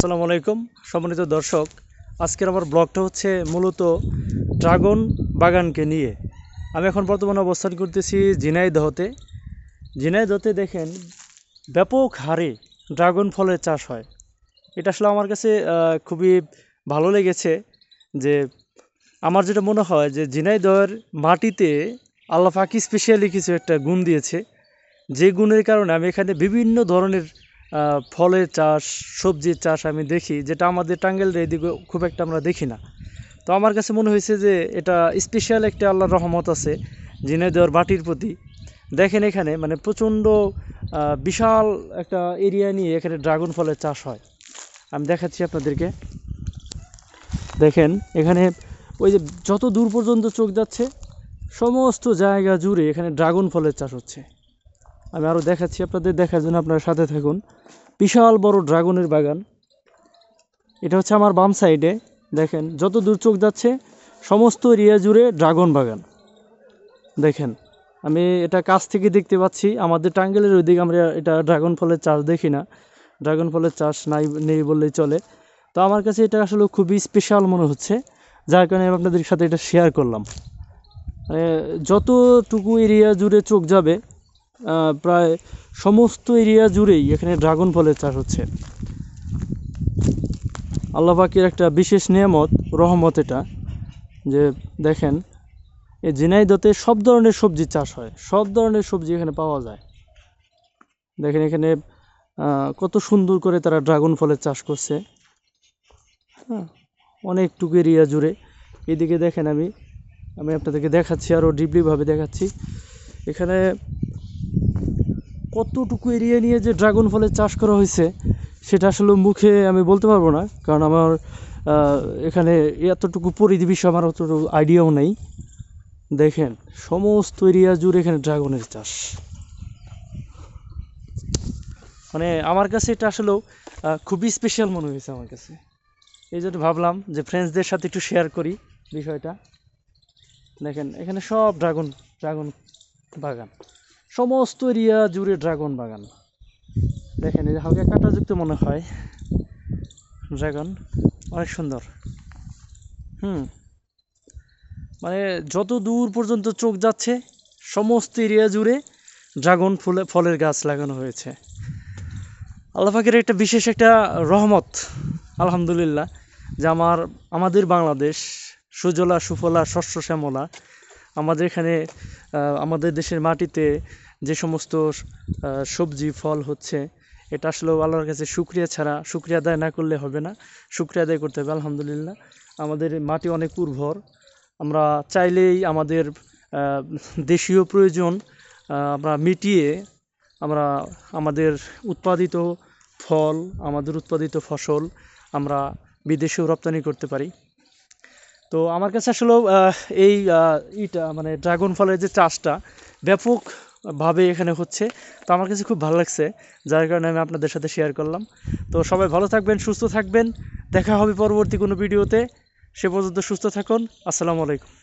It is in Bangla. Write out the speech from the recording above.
আসসালামু আলাইকুম, সম্মানিত দর্শক, আজকের আমার ব্লগটা হচ্ছে মূলত ড্রাগন বাগানকে নিয়ে। আমি এখন বর্তমানে অবস্থান করতেছি ঝিনাইদহতে। ঝিনাইদহতে দেখেন ব্যাপক হারে ড্রাগন ফলের চাষ হয়। এটা আসলে আমার কাছে খুবই ভালো লেগেছে যে আমার যেটা মনে হয় যে ঝিনাইদহের মাটিতে আল্লাহ পাকি স্পেশালি কিছু একটা গুণ দিয়েছে। যে গুণের কারণে আমি এখানে বিভিন্ন ধরনের ফলের চাষ, সবজির চাষ আমি দেখি, যেটা আমাদের টাঙ্গেলের এদিকে খুব একটা আমরা দেখি না। তো আমার কাছে মনে হয়েছে যে এটা স্পেশাল একটা আল্লাহর রহমত আছে দেওয়ার বাটির প্রতি। দেখেন এখানে মানে প্রচণ্ড বিশাল একটা এরিয়া নিয়ে এখানে ড্রাগন ফলের চাষ হয়। আমি দেখাচ্ছি আপনাদেরকে। দেখেন, এখানে ওই যে যত দূর পর্যন্ত চোখ যাচ্ছে, সমস্ত জায়গা জুড়ে এখানে ড্রাগন ফলের চাষ হচ্ছে। আমি আরও দেখাচ্ছি আপনাদের, দেখার জন্য আপনারা সাথে থাকুন। বিশাল বড় ড্রাগনের বাগান। এটা হচ্ছে আমার বাম সাইডে, দেখেন যত দূর চোখ যাচ্ছে, সমস্ত এরিয়া জুড়ে ড্রাগন বাগান। দেখেন, আমি এটা কাছ থেকে দেখতে পাচ্ছি, আমাদের টাঙ্গেলের ওইদিকে আমরা এটা ড্রাগন ফলের চাষ দেখি না। ড্রাগন ফলের চাষ নাই, নেই বললেই চলে। তো আমার কাছে এটা আসলে খুবই স্পেশাল মনে হচ্ছে, যার কারণে আমি আপনাদের সাথে এটা শেয়ার করলাম। মানে যতটুকু এরিয়া জুড়ে চোখ যাবে প্রায় সমস্ত এরিয়া জুড়েই এখানে ড্রাগন ফলের চাষ হচ্ছে। আল্লাহ একটা বিশেষ নিয়ামত, রহমত এটা, যে দেখেন, এই ঝিনাইদতে সব ধরনের সবজি চাষ হয়, সব ধরনের সবজি এখানে পাওয়া যায়। দেখেন এখানে কত সুন্দর করে তারা ড্রাগন ফলের চাষ করছে। হ্যাঁ অনেকটুকু এরিয়া জুড়ে। এদিকে দেখেন আমি আমি আপনাদেরকে দেখাচ্ছি, আরও ডিপলিভাবে দেখাচ্ছি। এখানে কতটুকু এরিয়া নিয়ে যে ড্রাগন ফলের চাষ করা হয়েছে, সেটা আসলে মুখে আমি বলতে পারব না। কারণ আমার এখানে এতটুকু পরিধি আমার অতটুকু আইডিয়াও নেই। দেখেন, সমস্ত এরিয়া জুড়ে এখানে ড্রাগনের চাষ। মানে আমার কাছে এটা আসলেও খুবই স্পেশাল মনে হয়েছে আমার কাছে। এই জন্য ভাবলাম যে ফ্রেন্ডসদের সাথে একটু শেয়ার করি বিষয়টা। দেখেন, এখানে সব ড্রাগন ড্রাগন বাগান। সমস্ত এরিয়া জুড়ে ড্রাগন বাগান। দেখেন, এই হালকা কাঁটাযুক্ত মনে হয় ড্রাগন। অনেক সুন্দর। হুম। মানে যত দূর পর্যন্ত চোখ যাচ্ছে, সমস্ত এরিয়া জুড়ে ড্রাগন ফুলে, ফলের গাছ লাগানো হয়েছে। আল্লাহ পাকের একটা বিশেষ একটা রহমত, আলহামদুলিল্লাহ, যে আমার, আমাদের বাংলাদেশ সুজলা, সুফলা, শস্য, শ্যামলা আমাদের এখানে আমাদের দেশের মাটিতে যে সমস্ত সবজি, ফল হচ্ছে, এটা আসলে আল্লাহর কাছে শুক্রিয়া ছাড়া, শুক্রিয়া আদায় না করলে হবে না। শুক্রিয়া আদায় করতে হবে, আলহামদুলিল্লাহ। আমাদের মাটি অনেক উর্বর। আমরা চাইলেই আমাদের দেশীয় প্রয়োজন আমরা মিটিয়ে আমরা আমাদের উৎপাদিত ফল, আমাদের উৎপাদিত ফসল আমরা বিদেশেও রপ্তানি করতে পারি। তো আমার কাছে আসলে এই ইটা মানে ড্রাগন ফলের যে চাষটা ব্যাপকভাবে এখানে হচ্ছে, তো আমার কাছে খুব ভালো লাগছে, যার কারণে আমি আপনাদের সাথে শেয়ার করলাম। তো সবাই ভালো থাকবেন, সুস্থ থাকবেন, দেখা হবে পরবর্তী কোনো ভিডিওতে সে পর্যন্ত সুস্থ থাকুন, আসসালামু আলাইকুম।